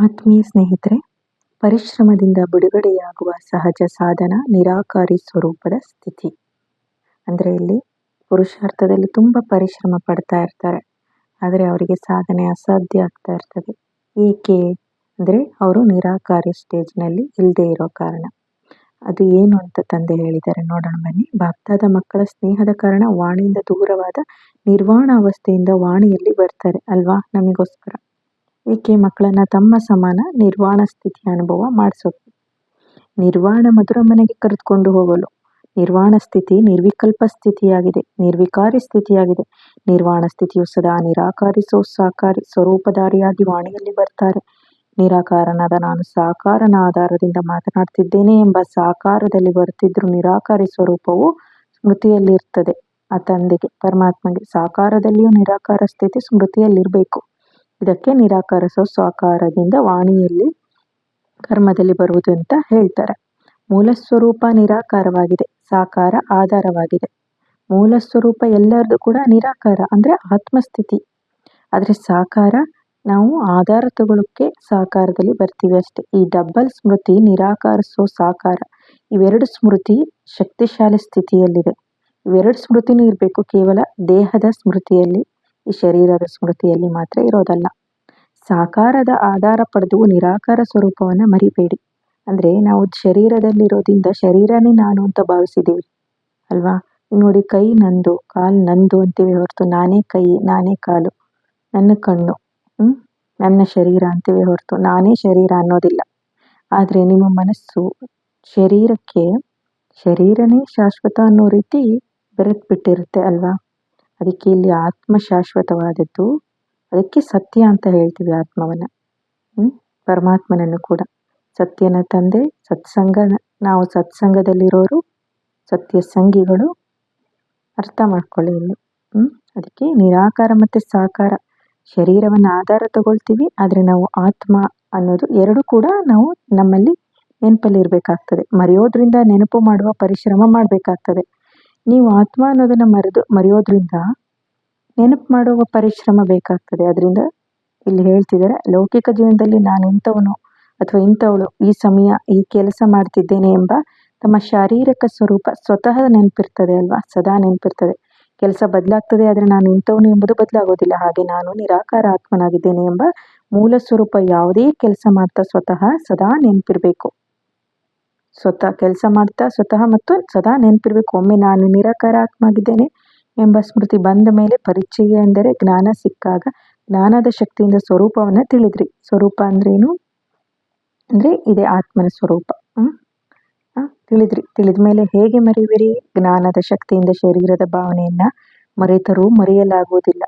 ಆತ್ಮೀಯ ಸ್ನೇಹಿತರೆ, ಪರಿಶ್ರಮದಿಂದ ಬಿಡುಗಡೆಯಾಗುವ ಸಹಜ ಸಾಧನ ನಿರಾಕಾರಿ ಸ್ವರೂಪದ ಸ್ಥಿತಿ. ಅಂದರೆ ಇಲ್ಲಿ ಪುರುಷಾರ್ಥದಲ್ಲಿ ತುಂಬ ಪರಿಶ್ರಮ ಪಡ್ತಾ ಇರ್ತಾರೆ, ಆದರೆ ಅವರಿಗೆ ಸಾಧನೆ ಅಸಾಧ್ಯ ಆಗ್ತಾ ಇರ್ತದೆ. ಏಕೆ ಅಂದರೆ ಅವರು ನಿರಾಕಾರಿ ಸ್ಟೇಜ್ನಲ್ಲಿ ಇಲ್ಲದೆ ಇರೋ ಕಾರಣ. ಅದು ಏನು ಅಂತ ತಂದೆ ಹೇಳಿದ್ದಾರೆ ನೋಡೋಣ ಬನ್ನಿ. ಭಕ್ತಾದ ಮಕ್ಕಳ ಸ್ನೇಹದ ಕಾರಣ ವಾಣಿಯಿಂದ ದೂರವಾದ ನಿರ್ವಾಣ ಅವಸ್ಥೆಯಿಂದ ವಾಣಿಯಲ್ಲಿ ಬರ್ತಾರೆ ಅಲ್ವಾ ನಮಗೋಸ್ಕರ. ಏಕೆ ಮಕ್ಕಳನ್ನ ತಮ್ಮ ಸಮಾನ ನಿರ್ವಾಣ ಸ್ಥಿತಿಯ ಅನುಭವ ಮಾಡಿಸೋಕೆ ನಿರ್ವಾಣ ಮಧುರ ಮನೆಗೆ ಕರೆದುಕೊಂಡು ಹೋಗಲು. ನಿರ್ವಾಣ ಸ್ಥಿತಿ ನಿರ್ವಿಕಲ್ಪ ಸ್ಥಿತಿಯಾಗಿದೆ, ನಿರ್ವಿಕಾರಿ ಸ್ಥಿತಿಯಾಗಿದೆ. ನಿರ್ವಾಣ ಸ್ಥಿತಿಯು ಸದಾ ನಿರಾಕಾರಿಸೋ ಸಾಕಾರಿ ಸ್ವರೂಪಧಾರಿಯಾಗಿ ವಾಣಿಯಲ್ಲಿ ಬರ್ತಾರೆ. ನಿರಾಕಾರನಾದ ನಾನು ಸಾಕಾರನ ಆಧಾರದಿಂದ ಮಾತನಾಡ್ತಿದ್ದೇನೆ ಎಂಬ ಸಾಕಾರದಲ್ಲಿ ಬರ್ತಿದ್ರು ನಿರಾಕಾರಿ ಸ್ವರೂಪವು ಸ್ಮೃತಿಯಲ್ಲಿರ್ತದೆ. ಆ ತಂದೆಗೆ, ಪರಮಾತ್ಮಗೆ ಸಾಕಾರದಲ್ಲಿಯೂ ನಿರಾಕಾರ ಸ್ಥಿತಿ ಸ್ಮೃತಿಯಲ್ಲಿರಬೇಕು. ಇದಕ್ಕೆ ನಿರಾಕರಿಸೋ ಸಾಕಾರದಿಂದ ವಾಣಿಯಲ್ಲಿ ಕರ್ಮದಲ್ಲಿ ಬರುವುದು ಅಂತ ಹೇಳ್ತಾರೆ. ಮೂಲ ಸ್ವರೂಪ ನಿರಾಕಾರವಾಗಿದೆ, ಸಾಕಾರ ಆಧಾರವಾಗಿದೆ. ಮೂಲ ಸ್ವರೂಪ ಎಲ್ಲರದು ಕೂಡ ನಿರಾಕಾರ ಅಂದರೆ ಆತ್ಮಸ್ಥಿತಿ. ಆದರೆ ಸಾಕಾರ, ನಾವು ಆಧಾರ ತಗೊಳ್ಳೋಕ್ಕೆ ಸಾಕಾರದಲ್ಲಿ ಬರ್ತೀವಿ ಅಷ್ಟೇ. ಈ ಡಬ್ಬಲ್ ಸ್ಮೃತಿ, ನಿರಾಕರಿಸೋ ಸಾಕಾರ, ಇವೆರಡು ಸ್ಮೃತಿ ಶಕ್ತಿಶಾಲಿ ಸ್ಥಿತಿಯಲ್ಲಿದೆ. ಇವೆರಡು ಸ್ಮೃತಿನೂ ಇರಬೇಕು, ಕೇವಲ ದೇಹದ ಸ್ಮೃತಿಯಲ್ಲಿ. ಈ ಶರೀರದ ಸ್ಮೃತಿಯಲ್ಲಿ ಮಾತ್ರ ಇರೋದಲ್ಲ. ಸಾಕಾರದ ಆಧಾರ ಪಡೆದು ನಿರಾಕಾರ ಸ್ವರೂಪವನ್ನು ಮರಿಬೇಡಿ. ಅಂದರೆ ನಾವು ಶರೀರದಲ್ಲಿರೋದ್ರಿಂದ ಶರೀರನೇ ನಾನು ಅಂತ ಭಾವಿಸಿದ್ದೀವಿ. ಅಲ್ವಾ? ನೋಡಿ ಕೈ ನಂದು, ಕಾಲು ನಂದು ಅಂತೀವಿ ಹೊರತು ನಾನೇ ಕೈ, ನಾನೇ ಕಾಲು, ನನ್ನ ಕಣ್ಣು ನನ್ನ ಶರೀರ ಅಂತೀವಿ ಹೊರತು ನಾನೇ ಶರೀರ ಅನ್ನೋದಿಲ್ಲ. ಆದರೆ ನಿಮ್ಮ ಮನಸ್ಸು ಶರೀರಕ್ಕೆ ಶರೀರನೇ ಶಾಶ್ವತ ಅನ್ನೋ ರೀತಿ ಬೆರೆತು ಬಿಟ್ಟಿರುತ್ತೆ ಅಲ್ವಾ? ಅದಕ್ಕೆ ಇಲ್ಲಿ ಆತ್ಮ ಶಾಶ್ವತವಾದದ್ದು ಅದಕ್ಕೆ ಸತ್ಯ ಅಂತ ಹೇಳ್ತೀವಿ ಆತ್ಮವನ್ನ. ಪರಮಾತ್ಮನನ್ನು ಕೂಡ. ಸತ್ಯನ ತಂದೆ, ಸತ್ಸಂಗ, ನಾವು ಸತ್ಸಂಗದಲ್ಲಿರೋರು, ಸತ್ಯ ಸಂಗಿಗಳು ಅರ್ಥ ಮಾಡ್ಕೊಳ್ಳಿ ಇಲ್ಲಿ. ಅದಕ್ಕೆ ನಿರಾಕಾರ ಮತ್ತೆ ಸಾಕಾರ. ಶರೀರವನ್ನು ಆಧಾರ ತಗೊಳ್ತೀವಿ, ಆದರೆ ನಾವು ಆತ್ಮ ಅನ್ನೋದು ಎರಡು ಕೂಡ ನಾವು ನಮ್ಮಲ್ಲಿ ನೆನಪಲ್ಲಿ ಇರಬೇಕಾಗ್ತದೆ. ಮರೆಯೋದ್ರಿಂದ ನೆನಪು ಮಾಡುವ ಪರಿಶ್ರಮ ಮಾಡಬೇಕಾಗ್ತದೆ. ನೀವು ಆತ್ಮ ಅನ್ನೋದನ್ನ ಮರೆದು, ಮರೆಯೋದ್ರಿಂದ ನೆನಪು ಮಾಡುವ ಪರಿಶ್ರಮ ಬೇಕಾಗ್ತದೆ. ಅದರಿಂದ ಇಲ್ಲಿ ಹೇಳ್ತಿದ್ದಾರೆ, ಲೌಕಿಕ ಜೀವನದಲ್ಲಿ ನಾನು ಇಂಥವನು ಅಥವಾ ಇಂಥವಳು ಈ ಸಮಯ ಈ ಕೆಲಸ ಮಾಡ್ತಿದ್ದೇನೆ ಎಂಬ ತಮ್ಮ ಶಾರೀರಿಕ ಸ್ವರೂಪ ಸ್ವತಃ ನೆನಪಿರ್ತದೆ ಅಲ್ವಾ? ಸದಾ ನೆನಪಿರ್ತದೆ. ಕೆಲಸ ಬದಲಾಗ್ತದೆ ಆದರೆ ನಾನು ಇಂಥವನು ಎಂಬುದು ಬದಲಾಗೋದಿಲ್ಲ. ಹಾಗೆ ನಾನು ನಿರಾಕಾರ ಆತ್ಮನಾಗಿದ್ದೇನೆ ಎಂಬ ಮೂಲ ಸ್ವರೂಪ ಯಾವುದೇ ಕೆಲಸ ಮಾಡ್ತಾ ಸ್ವತಃ ಸದಾ ನೆನಪಿರ್ಬೇಕು. ಸ್ವತಃ ಕೆಲಸ ಮಾಡ್ತಾ ಸ್ವತಃ ಮತ್ತು ಸದಾ ನೆನಪಿರ್ಬೇಕು. ಒಮ್ಮೆ ನಾನು ನಿರಾಕಾರ ಆತ್ಮ ಆಗಿದ್ದೇನೆ ಎಂಬ ಸ್ಮೃತಿ ಬಂದ ಮೇಲೆ ಪರಿಚಯ ಎಂದರೆ ಜ್ಞಾನ ಸಿಕ್ಕಾಗ ಜ್ಞಾನದ ಶಕ್ತಿಯಿಂದ ಸ್ವರೂಪವನ್ನು ತಿಳಿದ್ರಿ. ಸ್ವರೂಪ ಅಂದ್ರೇನು ಅಂದರೆ ಇದೆ ಆತ್ಮನ ಸ್ವರೂಪ. ತಿಳಿದ್ರಿ. ತಿಳಿದ ಮೇಲೆ ಹೇಗೆ ಮರೆಯುವಿರಿ? ಜ್ಞಾನದ ಶಕ್ತಿಯಿಂದ ಶರೀರದ ಭಾವನೆಯನ್ನ ಮರೆತರೂ ಮರೆಯಲಾಗುವುದಿಲ್ಲ.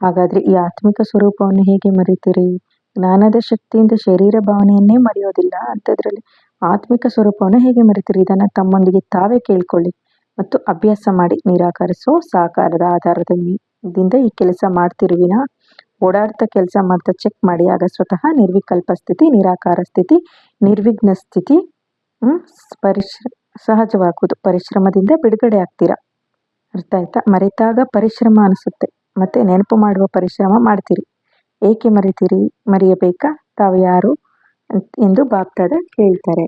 ಹಾಗಾದ್ರೆ ಈ ಆತ್ಮಿಕ ಸ್ವರೂಪವನ್ನು ಹೇಗೆ ಮರಿತೀರಿ ಜ್ಞಾನದ ಶಕ್ತಿಯಿಂದ ಶರೀರ ಭಾವನೆಯನ್ನೇ ಮರೆಯೋದಿಲ್ಲ ಅಂತದ್ರಲ್ಲಿ ಆತ್ಮಿಕ ಸ್ವರೂಪವನ್ನು ಹೇಗೆ ಮರೆತಿರಿ? ಇದನ್ನು ತಮ್ಮೊಂದಿಗೆ ತಾವೇ ಕೇಳಿಕೊಳ್ಳಿ ಮತ್ತು ಅಭ್ಯಾಸ ಮಾಡಿ ನಿರಾಕರಿಸೋ ಸಾಕಾರದ ಆಧಾರದಿಂದ ಈ ಕೆಲಸ ಮಾಡ್ತಿರುವಿನ ಓಡಾಡ್ತಾ ಕೆಲಸ ಮಾಡ್ತಾ ಚೆಕ್ ಮಾಡಿ. ಆಗ ಸ್ವತಃ ನಿರ್ವಿಕಲ್ಪ ಸ್ಥಿತಿ, ನಿರಾಕಾರ ಸ್ಥಿತಿ, ನಿರ್ವಿಘ್ನ ಸ್ಥಿತಿ ಪರಿಶ್ರ ಸಹಜವಾಗುವುದು. ಪರಿಶ್ರಮದಿಂದ ಬಿಡುಗಡೆ ಆಗ್ತೀರಾ? ಅರ್ಥ ಆಯ್ತಾ? ಮರೆತಾಗ ಪರಿಶ್ರಮ ಅನಿಸುತ್ತೆ. ಮತ್ತೆ ನೆನಪು ಮಾಡುವ ಪರಿಶ್ರಮ ಮಾಡ್ತೀರಿ. ಏಕೆ ಮರಿತೀರಿ? ಮರೆಯಬೇಕಾ? ತಾವು ಯಾರು? ಎಂದು ಬಾಪ್ತಾದ ಹೇಳ್ತಾರೆ.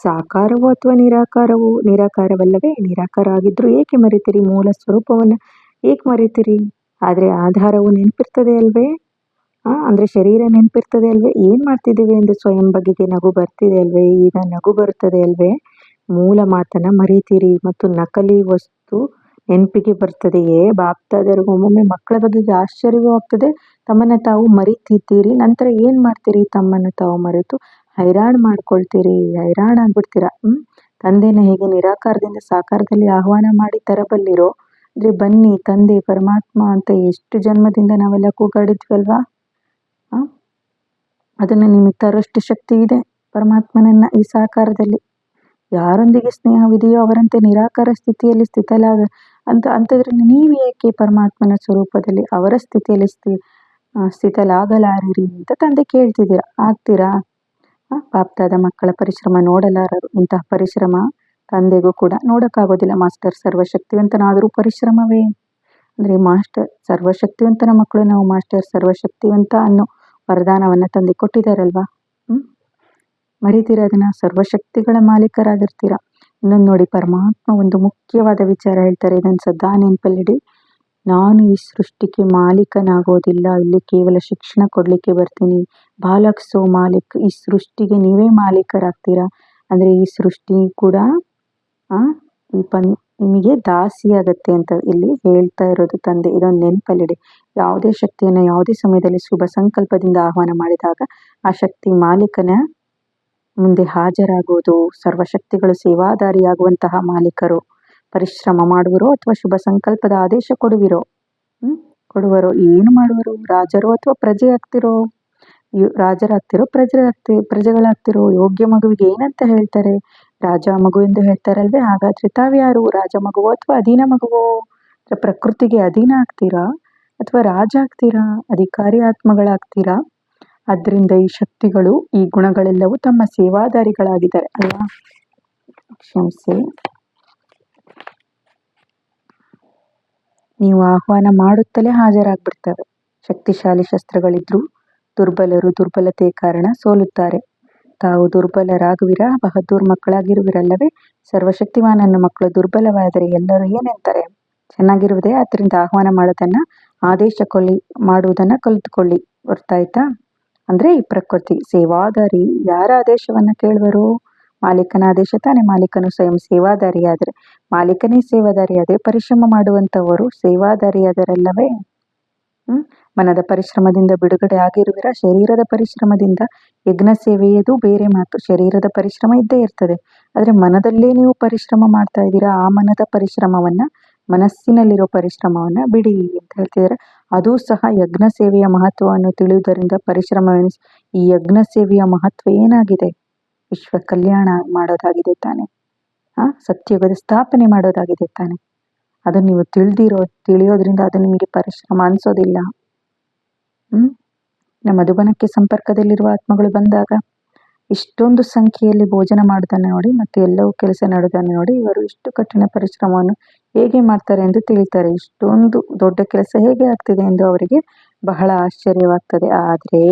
ಸಾಕಾರವು ಅಥವಾ ನಿರಾಕಾರವು, ನಿರಾಕಾರವಲ್ಲವೇ ನಿರಾಕಾರ ಆಗಿದ್ದರೂ ಏಕೆ ಮರಿತೀರಿ? ಮೂಲ ಸ್ವರೂಪವನ್ನು ಏಕೆ ಮರಿತೀರಿ? ಆದರೆ ಆಧಾರವು ನೆನಪಿರ್ತದೆ ಅಲ್ವೇ? ಅಂದರೆ ಶರೀರ ನೆನಪಿರ್ತದೆ ಅಲ್ವೇ? ಏನು ಮಾಡ್ತಿದ್ದೀವಿ ಎಂದು ಸ್ವಯಂ ಬಗೆಗೆ ನಗು ಬರ್ತಿದೆ ಅಲ್ವೇ? ಈಗ ನಗು ಬರುತ್ತದೆ ಅಲ್ವೇ? ಮೂಲ ಮಾತನ್ನು ಮರಿತೀರಿ ಮತ್ತು ನಕಲಿ ವಸ್ತು ನೆನಪಿಗೆ ಬರ್ತದೆಯೇ? ಬಾಪ್ತಾದರಿಗೂ ಒಮ್ಮೊಮ್ಮೆ ಮಕ್ಕಳ ಬಗ್ಗೆ ಆಶ್ಚರ್ಯವೂ ಆಗ್ತದೆ ತಮ್ಮನ್ನ ತಾವು ಮರಿತಿದ್ದೀರಿ, ನಂತರ ಏನು ಮಾಡ್ತೀರಿ? ತಮ್ಮನ್ನು ತಾವು ಮರೆತು ಹೈರಾಣ ಮಾಡ್ಕೊಳ್ತೀರಿ, ಹೈರಾಣ ಆಗ್ಬಿಡ್ತೀರಾ? ಹ್ಮ್? ತಂದೆನ ಹೇಗೆ ನಿರಾಕಾರದಿಂದ ಸಾಕಾರದಲ್ಲಿ ಆಹ್ವಾನ ಮಾಡಿ ತರಬಲ್ಲಿರೋ? ಅಂದರೆ ಬನ್ನಿ, ತಂದೆ, ಪರಮಾತ್ಮ ಅಂತ ಎಷ್ಟು ಜನ್ಮದಿಂದ ನಾವೆಲ್ಲ ಕೂಗಾಡಿದ್ವಲ್ವಾ? ಅದನ್ನ ನಿಮಗೆ ತರೋಷ್ಟು ಶಕ್ತಿ ಇದೆ ಪರಮಾತ್ಮನನ್ನ ಈ ಸಾಕಾರದಲ್ಲಿ. ಯಾರೊಂದಿಗೆ ಸ್ನೇಹವಿದೆಯೋ ಅವರಂತೆ ನಿರಾಕಾರ ಸ್ಥಿತಿಯಲ್ಲಿ ಸ್ಥಿತಲಾಗ ಅಂತ ಅಂಥದ್ರಲ್ಲಿ ನೀವು ಏಕೆ ಪರಮಾತ್ಮನ ಸ್ವರೂಪದಲ್ಲಿ ಅವರ ಸ್ಥಿತಿಯಲ್ಲಿ ಸ್ಥಿ ಸ್ಥಿತಲಾಗಲಾರಿರಿ ಅಂತ ತಂದೆ ಕೇಳ್ತಿದ್ದೀರ? ಆಗ್ತೀರಾ? ಪಾಪ್ತಾದ ಮಕ್ಕಳ ಪರಿಶ್ರಮ ನೋಡಲಾರರು. ಇಂತಹ ಪರಿಶ್ರಮ ತಂದೆಗೂ ಕೂಡ ನೋಡೋಕ್ಕಾಗೋದಿಲ್ಲ. ಮಾಸ್ಟರ್ ಸರ್ವಶಕ್ತಿವಂತನಾದರೂ ಪರಿಶ್ರಮವೇ. ಅಂದರೆ ಮಾಸ್ಟರ್ ಸರ್ವಶಕ್ತಿವಂತನ ಮಕ್ಕಳು, ನಾವು ಮಾಸ್ಟರ್ ಸರ್ವಶಕ್ತಿವಂತ ಅನ್ನೋ ವರದಾನವನ್ನು ತಂದೆ ಕೊಟ್ಟಿದ್ದಾರಲ್ವಾ? ಹ್ಮ್? ಮರಿತೀರ ಅದನ್ನ? ಸರ್ವಶಕ್ತಿಗಳ ಮಾಲೀಕರಾಗಿರ್ತೀರ? ಇನ್ನೊಂದು ನೋಡಿ, ಪರಮಾತ್ಮ ಒಂದು ಮುಖ್ಯವಾದ ವಿಚಾರ ಹೇಳ್ತಾರೆ. ಇದನ್ನು ಸದಾ ನೆನಪಲ್ಲಿಡಿ. ನಾನು ಈ ಸೃಷ್ಟಿಗೆ ಮಾಲೀಕನಾಗೋದಿಲ್ಲ. ಇಲ್ಲಿ ಕೇವಲ ಶಿಕ್ಷಣ ಕೊಡಲಿಕ್ಕೆ ಬರ್ತೀನಿ. ಬಾಲಕ್ ಸೋ ಮಾಲೀಕ್, ಈ ಸೃಷ್ಟಿಗೆ ನೀವೇ ಮಾಲೀಕರಾಗ್ತೀರಾ? ಅಂದ್ರೆ ಈ ಸೃಷ್ಟಿ ಕೂಡ ಈ ಪನ್, ನಿಮಗೆ ದಾಸಿ ಆಗತ್ತೆ ಅಂತ ಇಲ್ಲಿ ಹೇಳ್ತಾ ಇರೋದು ತಂದೆ. ಇದೊಂದು ನೆನಪಲ್ಲಿಡಿ. ಯಾವುದೇ ಶಕ್ತಿಯನ್ನು ಯಾವುದೇ ಸಮಯದಲ್ಲಿ ಶುಭ ಸಂಕಲ್ಪದಿಂದ ಆಹ್ವಾನ ಮಾಡಿದಾಗ ಆ ಶಕ್ತಿ ಮಾಲೀಕನ ಮುಂದೆ ಹಾಜರಾಗುವುದು ಸರ್ವಶಕ್ತಿಗಳು ಸೇವಾದಾರಿಯಾಗುವಂತಹ ಮಾಲೀಕರು. ಪರಿಶ್ರಮ ಮಾಡುವರೋ ಅಥವಾ ಶುಭ ಸಂಕಲ್ಪದ ಆದೇಶ ಕೊಡುವಿರೋ, ಹ್ಮ್, ಕೊಡುವರೋ, ಏನು ಮಾಡುವರು, ರಾಜರು ಅಥವಾ ಪ್ರಜೆ ಆಗ್ತಿರೋ ರಾಜರಾಗ್ತಿರೋ ಪ್ರಜೆಗಳಾಗ್ತಿ ಪ್ರಜೆಗಳಾಗ್ತಿರೋ, ಯೋಗ್ಯ ಮಗುವಿಗೆ ಏನಂತ ಹೇಳ್ತಾರೆ? ರಾಜ ಮಗು ಎಂದು ಹೇಳ್ತಾರಲ್ವೇ? ಹಾಗಾದ್ರೆ ತಾವ್ಯಾರು ರಾಜ ಮಗುವೋ ಅಥವಾ ಅಧೀನ ಮಗುವೋ? ಪ್ರಕೃತಿಗೆ ಅಧೀನ ಆಗ್ತೀರಾ? ಅಥವಾ ರಾಜ ಆಗ್ತೀರಾ? ಅಧಿಕಾರಿ ಆತ್ಮಗಳಾಗ್ತೀರಾ? ಅದರಿಂದ ಈ ಶಕ್ತಿಗಳು, ಈ ಗುಣಗಳೆಲ್ಲವೂ ತಮ್ಮ ಸೇವಾದಾರಿಗಳಾಗಿದ್ದಾರೆ ಅಲ್ವಾ? ಕ್ಷಮಿಸಿ. ನೀವು ಆಹ್ವಾನ ಮಾಡುತ್ತಲೇ ಹಾಜರಾಗ್ಬಿಡ್ತವೆ ಶಕ್ತಿಶಾಲಿ ಶಸ್ತ್ರಗಳಿದ್ರು ದುರ್ಬಲರು ದುರ್ಬಲತೆ ಕಾರಣ ಸೋಲುತ್ತಾರೆ. ತಾವು ದುರ್ಬಲರಾಗುವಿರಾ? ಬಹದ್ದೂರ್ ಮಕ್ಕಳಾಗಿರುವಿರಲ್ಲವೇ? ಸರ್ವಶಕ್ತಿಮಾನನ ಮಕ್ಕಳು ದುರ್ಬಲವಾದರೆ ಎಲ್ಲರೂ ಏನೆಂತಾರೆ? ಚೆನ್ನಾಗಿರುವುದೇ ಅದರಿಂದ ಆಹ್ವಾನ ಮಾಡೋದನ್ನ ಆದೇಶ ಮಾಡುವುದನ್ನ ಕಲಿತುಕೊಳ್ಳಿ. ಗೊತ್ತಾಯ್ತಾ ಅಂದ್ರೆ ಈ ಪ್ರಕೃತಿ ಸೇವಾದಾರಿ ಯಾರ ಆದೇಶವನ್ನ ಕೇಳುವರು? ಮಾಲೀಕನ ಆದೇಶ ತಾನೇ. ಮಾಲೀಕನು ಸ್ವಯಂ ಸೇವಾದಾರಿಯಾದರೆ, ಮಾಲೀಕನೇ ಸೇವಾದಾರಿಯಾದರೆ, ಪರಿಶ್ರಮ ಮಾಡುವಂತವರು ಸೇವಾದಾರಿಯಾದರಲ್ಲವೇ? ಮನದ ಪರಿಶ್ರಮದಿಂದ ಬಿಡುಗಡೆ ಆಗಿರುವಿರ? ಶರೀರದ ಪರಿಶ್ರಮದಿಂದ. ಯಜ್ಞ ಸೇವೆಯದು ಬೇರೆ ಮಾತು. ಶರೀರದ ಪರಿಶ್ರಮ ಇದ್ದೇ ಇರ್ತದೆ. ಆದರೆ ಮನದಲ್ಲೇ ನೀವು ಪರಿಶ್ರಮ ಮಾಡ್ತಾ ಇದ್ದೀರಾ? ಆ ಮನದ ಪರಿಶ್ರಮವನ್ನ, ಮನಸ್ಸಿನಲ್ಲಿರೋ ಪರಿಶ್ರಮವನ್ನ ಬಿಡಿ ಅಂತ ಹೇಳ್ತಿದ್ದಾರೆ. ಅದು ಸಹ ಯಜ್ಞ ಸೇವೆಯ ಮಹತ್ವವನ್ನು ತಿಳಿಯುವುದರಿಂದ ಪರಿಶ್ರಮ ಈ ಯಜ್ಞ ಸೇವೆಯ ಮಹತ್ವ ಏನಾಗಿದೆ? ವಿಶ್ವ ಕಲ್ಯಾಣ ಮಾಡೋದಾಗಿದೆ ತಾನೆ. ಆ, ಸತ್ಯಯುಗದ ಸ್ಥಾಪನೆ ಮಾಡೋದಾಗಿದೆ ತಾನೆ. ಅದನ್ನ ನೀವು ತಿಳಿದಿರೋ, ತಿಳಿಯೋದ್ರಿಂದ ಅದು ನಿಮಗೆ ಪರಿಶ್ರಮ ಅನಿಸೋದಿಲ್ಲ. ಹ್ಮ್? ನಮ್ಮ ಮಧುಬನಕ್ಕೆ ಸಂಪರ್ಕದಲ್ಲಿರುವ ಆತ್ಮಗಳು ಬಂದಾಗ ಇಷ್ಟೊಂದು ಸಂಖ್ಯೆಯಲ್ಲಿ ಭೋಜನ ಮಾಡೋದನ್ನು ನೋಡಿ ಮತ್ತೆ ಎಲ್ಲವೂ ಕೆಲಸ ನಡೆದನ್ನ ನೋಡಿ ಇವರು ಇಷ್ಟು ಕಠಿಣ ಪರಿಶ್ರಮವನ್ನು ಹೇಗೆ ಮಾಡ್ತಾರೆ ಎಂದು ತಿಳಿತಾರೆ. ಇಷ್ಟೊಂದು ದೊಡ್ಡ ಕೆಲಸ ಹೇಗೆ ಆಗ್ತಿದೆ ಎಂದು ಅವರಿಗೆ ಬಹಳ ಆಶ್ಚರ್ಯವಾಗ್ತದೆ. ಆದ್ರೆ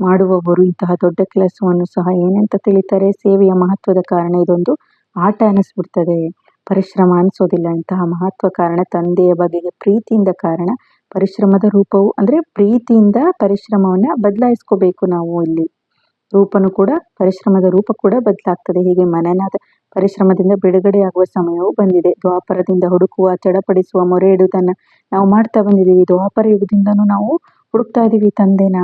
ಮಾಡುವವರು ಇಂತಹ ದೊಡ್ಡ ಕೆಲಸವನ್ನು ಸಹ ಏನಂತ ತಿಳಿತಾರೆ ಸೇವೆಯ ಮಹತ್ವದ ಕಾರಣ ಇದೊಂದು ಆಟ ಅನಿಸ್ಬಿಡ್ತದೆ. ಪರಿಶ್ರಮ ಅನಿಸೋದಿಲ್ಲ. ಇಂತಹ ಮಹತ್ವ ಕಾರಣ ತಂದೆಯ ಬಗೆಗೆ ಪ್ರೀತಿಯಿಂದ ಕಾರಣ ಪರಿಶ್ರಮದ ರೂಪವು ಅಂದ್ರೆ ಪ್ರೀತಿಯಿಂದ ಪರಿಶ್ರಮವನ್ನ ಬದಲಾಯಿಸ್ಕೋಬೇಕು ನಾವು ಇಲ್ಲಿ. ರೂಪನು ಕೂಡ ಪರಿಶ್ರಮದ ರೂಪ ಕೂಡ ಬದಲಾಗ್ತದೆ. ಹೀಗೆ ಮನನಾದ ಪರಿಶ್ರಮದಿಂದ ಬಿಡುಗಡೆಯಾಗುವ ಸಮಯವು ಬಂದಿದೆ. ದ್ವಾಪರದಿಂದ ಹುಡುಕುವ, ಚಡಪಡಿಸುವ ಮೊರೆ ಇಡುವುದನ್ನ ನಾವು ಮಾಡ್ತಾ ಬಂದಿದ್ದೀವಿ. ದ್ವಾಪರ ಯುಗದಿಂದನೂ ನಾವು ಹುಡುಕ್ತಾ ಇದೀವಿ ತಂದೆನ.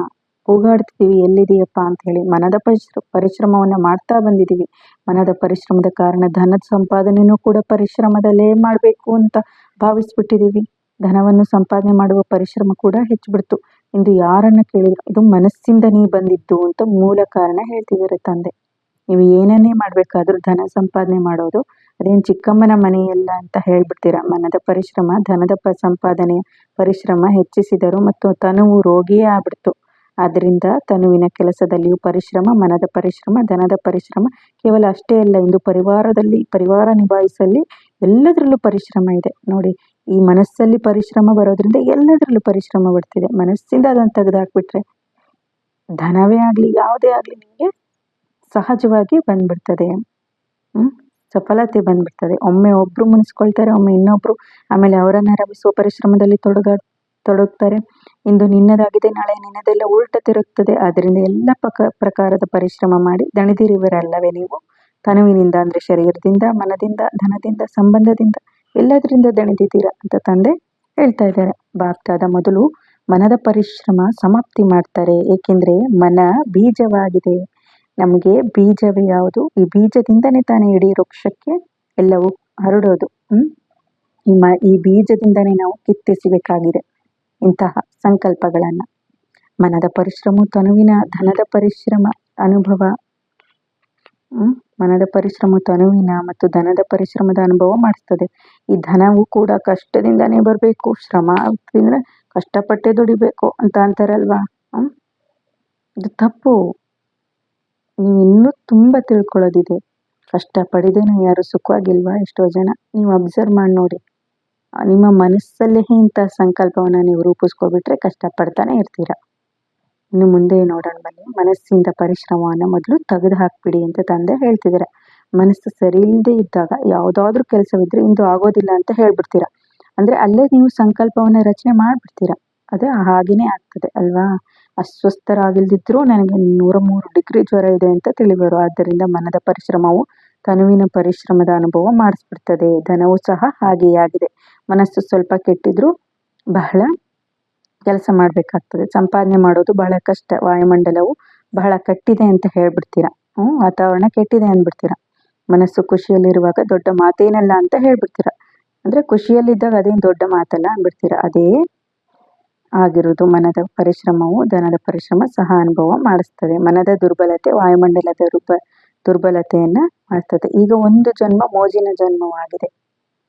ಕೂಗಾಡ್ತಿದೀವಿ ಎಲ್ಲಿದೆಯಪ್ಪ ಅಂತ ಹೇಳಿ ಮನದ ಪರಿಶ್ರ, ಪರಿಶ್ರಮವನ್ನ ಮಾಡ್ತಾ ಬಂದಿದ್ದೀವಿ ಮನದ ಪರಿಶ್ರಮದ ಕಾರಣ ಧನದ ಸಂಪಾದನೆಯೂ ಕೂಡ ಪರಿಶ್ರಮದಲ್ಲೇ ಮಾಡಬೇಕು ಅಂತ ಭಾವಿಸ್ಬಿಟ್ಟಿದ್ದೀವಿ ಧನವನ್ನು ಸಂಪಾದನೆ ಮಾಡುವ ಪರಿಶ್ರಮ ಕೂಡ ಹೆಚ್ಚಿಬಿಡ್ತು. ಇಂದು ಯಾರನ್ನ ಕೇಳಿದ್ರು, ಇದು ಮನಸ್ಸಿಂದನೇ ಬಂದಿದ್ದು ಅಂತ ಮೂಲ ಕಾರಣ ಹೇಳ್ತಿದ್ದಾರೆ ತಂದೆ. ನೀವು ಏನನ್ನೇ ಮಾಡ್ಬೇಕಾದ್ರೂ ಧನ ಸಂಪಾದನೆ ಮಾಡೋದು, ಅದೇನು ಚಿಕ್ಕಮ್ಮನ ಮನೆಯಲ್ಲ ಅಂತ ಹೇಳ್ಬಿಡ್ತೀರಾ? ಮನದ ಪರಿಶ್ರಮ, ಧನದ ಪ ಸಂಪಾದನೆ ಪರಿಶ್ರಮ ಹೆಚ್ಚಿಸಿದರು ಮತ್ತು ತನುವು ರೋಗಿಯೇ ಆಗ್ಬಿಡ್ತು. ಆದ್ರಿಂದ ತನುವಿನ ಕೆಲಸದಲ್ಲಿಯೂ ಪರಿಶ್ರಮ, ಮನದ ಪರಿಶ್ರಮ, ಧನದ ಪರಿಶ್ರಮ, ಕೇವಲ ಅಷ್ಟೇ ಅಲ್ಲ, ಇಂದು ಪರಿವಾರದಲ್ಲಿ, ಪರಿವಾರ ನಿಭಾಯಿಸಲ್ಲಿ ಎಲ್ಲದರಲ್ಲೂ ಪರಿಶ್ರಮ ಇದೆ. ನೋಡಿ, ಈ ಮನಸ್ಸಲ್ಲಿ ಪರಿಶ್ರಮ ಬರೋದ್ರಿಂದ ಎಲ್ಲದರಲ್ಲೂ ಪರಿಶ್ರಮ ಬರ್ತಿದೆ. ಮನಸ್ಸಿಂದ ಅದನ್ನು ತೆಗೆದುಹಾಕ್ಬಿಟ್ರೆ ಧನವೇ ಆಗಲಿ, ಯಾವುದೇ ಆಗಲಿ ನಿಮಗೆ ಸಹಜವಾಗಿ ಬಂದ್ಬಿಡ್ತದೆ. ಸಫಲತೆ ಬಂದ್ಬಿಡ್ತದೆ. ಒಮ್ಮೆ ಒಬ್ರು ಮುನಿಸ್ಕೊಳ್ತಾರೆ, ಒಮ್ಮೆ ಇನ್ನೊಬ್ರು ಆಮೇಲೆ ಅವರನ್ನು ರಮಿಸುವ ಪರಿಶ್ರಮದಲ್ಲಿ ತೊಡಗ ತೊಡಗ್ತಾರೆ. ಇಂದು ನಿನ್ನದಾಗಿದೆ, ನಾಳೆ ನಿನ್ನದೆಲ್ಲ ಉಲ್ಟ ತಿರುಗ್ತದೆ. ಅದರಿಂದ ಎಲ್ಲ ಪಕ, ಪ್ರಕಾರದ ಪರಿಶ್ರಮ ಮಾಡಿ ದಣಿದಿರುವರಲ್ಲವೇ ನೀವು? ತನುವಿನಿಂದ ಅಂದರೆ ಶರೀರದಿಂದ, ಮನದಿಂದ, ಧನದಿಂದ, ಸಂಬಂಧದಿಂದ ಎಲ್ಲದರಿಂದ ದಣಿದಿದ್ದೀರಾ ಅಂತ ತಂದೆ ಹೇಳ್ತಾ ಇದ್ದಾರೆ. ಬಾಗ್ದಾದ ಮೊದಲು ಮನದ ಪರಿಶ್ರಮ ಸಮಾಪ್ತಿ ಮಾಡ್ತಾರೆ. ಏಕೆಂದರೆ ಮನ ಬೀಜವಾಗಿದೆ. ನಮಗೆ ಬೀಜವೇ ಯಾವುದು? ಈ ಬೀಜದಿಂದನೇ ತಾನೇ ಇಡೀ ವೃಕ್ಷಕ್ಕೆ ಎಲ್ಲವೂ ಹರಡೋದು. ಹ್ಮ್? ಈ ಮ, ಈ ಬೀಜದಿಂದನೇ ನಾವು ಕಿತ್ತಿಸಬೇಕಾಗಿದೆ ಇಂತಹ ಸಂಕಲ್ಪಗಳನ್ನ. ಮನದ ಪರಿಶ್ರಮ ತನುವಿನ ಧನದ ಪರಿಶ್ರಮ, ಅನುಭವ ಮನದ ಪರಿಶ್ರಮ ತನುವಿನ ಮತ್ತು ಧನದ ಪರಿಶ್ರಮದ ಅನುಭವ ಮಾಡಿಸ್ತದೆ ಈ ಧನವು ಕೂಡ ಕಷ್ಟದಿಂದನೇ ಬರಬೇಕು, ಶ್ರಮ ಆಗ್ತಿದ್ರೆ ಕಷ್ಟಪಟ್ಟೆ ದುಡಿಬೇಕು ಅಂತ ಅಂತಾರಲ್ವಾ? ಇದು ತಪ್ಪು. ನೀವು ಇನ್ನೂ ತುಂಬ ತಿಳ್ಕೊಳ್ಳೋದಿದೆ. ಕಷ್ಟ ಪಡಿದೇನೆ ಯಾರು ಸುಖವಾಗಿಲ್ವಾ ಎಷ್ಟೋ ಜನ. ನೀವು ಅಬ್ಸರ್ವ್ ಮಾಡಿ ನೋಡಿ. ನಿಮ್ಮ ಮನಸ್ಸಲ್ಲೇ ಇಂಥ ಸಂಕಲ್ಪವನ್ನು ನೀವು ರೂಪಿಸ್ಕೊಬಿಟ್ರೆ ಕಷ್ಟಪಡ್ತಾನೆ ಇರ್ತೀರ? ಇನ್ನು ಮುಂದೆ ನೋಡೋಣ ಬನ್ನಿ. ಮನಸ್ಸಿಂದ ಪರಿಶ್ರಮವನ್ನು ಮೊದಲು ತೆಗೆದು ಹಾಕ್ಬಿಡಿ ಅಂತ ತಂದೆ ಹೇಳ್ತಿದ್ದಾರೆ ಮನಸ್ಸು ಸರಿ ಇಲ್ಲದೆ ಇದ್ದಾಗ ಯಾವುದಾದ್ರೂ ಕೆಲಸವಿದ್ರೆ ಇಂದು ಆಗೋದಿಲ್ಲ ಅಂತ ಹೇಳ್ಬಿಡ್ತೀರ? ಅಂದರೆ ಅಲ್ಲೇ ನೀವು ಸಂಕಲ್ಪವನ್ನು ರಚನೆ ಮಾಡಿಬಿಡ್ತೀರ? ಅದೇ ಹಾಗೇನೇ ಆಗ್ತದೆ ಅಲ್ವಾ? ಅಸ್ವಸ್ಥರಾಗಿಲ್ದಿದ್ರೂ ನನಗೆ ನೂರ ಮೂರು ಡಿಗ್ರಿ ಜ್ವರ ಇದೆ ಅಂತ ತಿಳಿಬರು ಆದ್ದರಿಂದ ಮನದ ಪರಿಶ್ರಮವು ತನುವಿನ ಪರಿಶ್ರಮದ ಅನುಭವ ಮಾಡಿಸ್ಬಿಡ್ತದೆ. ಧನವು ಸಹ ಹಾಗೆಯೇ ಆಗಿದೆ. ಮನಸ್ಸು ಸ್ವಲ್ಪ ಕೆಟ್ಟಿದ್ರು ಬಹಳ ಕೆಲಸ ಮಾಡಬೇಕಾಗ್ತದೆ. ಸಂಪಾದನೆ ಮಾಡೋದು ಬಹಳ ಕಷ್ಟ. ವಾಯುಮಂಡಲವು ಬಹಳ ಕಟ್ಟಿದೆ ಅಂತ ಹೇಳ್ಬಿಡ್ತೀರಾ? ಹ್ಞೂ ವಾತಾವರಣ ಕೆಟ್ಟಿದೆ ಅಂದ್ಬಿಡ್ತೀರ? ಮನಸ್ಸು ಖುಷಿಯಲ್ಲಿರುವಾಗ ದೊಡ್ಡ ಮಾತೇನಲ್ಲ ಅಂತ ಹೇಳ್ಬಿಡ್ತೀರ? ಅಂದರೆ ಖುಷಿಯಲ್ಲಿದ್ದಾಗ ಅದೇನು ದೊಡ್ಡ ಮಾತಲ್ಲ ಅಂದ್ಬಿಡ್ತೀರ? ಅದೇ ಆಗಿರುವುದು ಮನದ ಪರಿಶ್ರಮವು, ಧನದ ಪರಿಶ್ರಮ ಸಹ ಅನುಭವ ಮಾಡಿಸ್ತದೆ. ಮನದ ದುರ್ಬಲತೆ ವಾಯುಮಂಡಲದ ರೂಪ ದುರ್ಬಲತೆಯನ್ನು ಮಾಡ್ತದೆ. ಈಗ ಒಂದು ಜನ್ಮ ಮೋಜಿನ ಜನ್ಮವಾಗಿದೆ.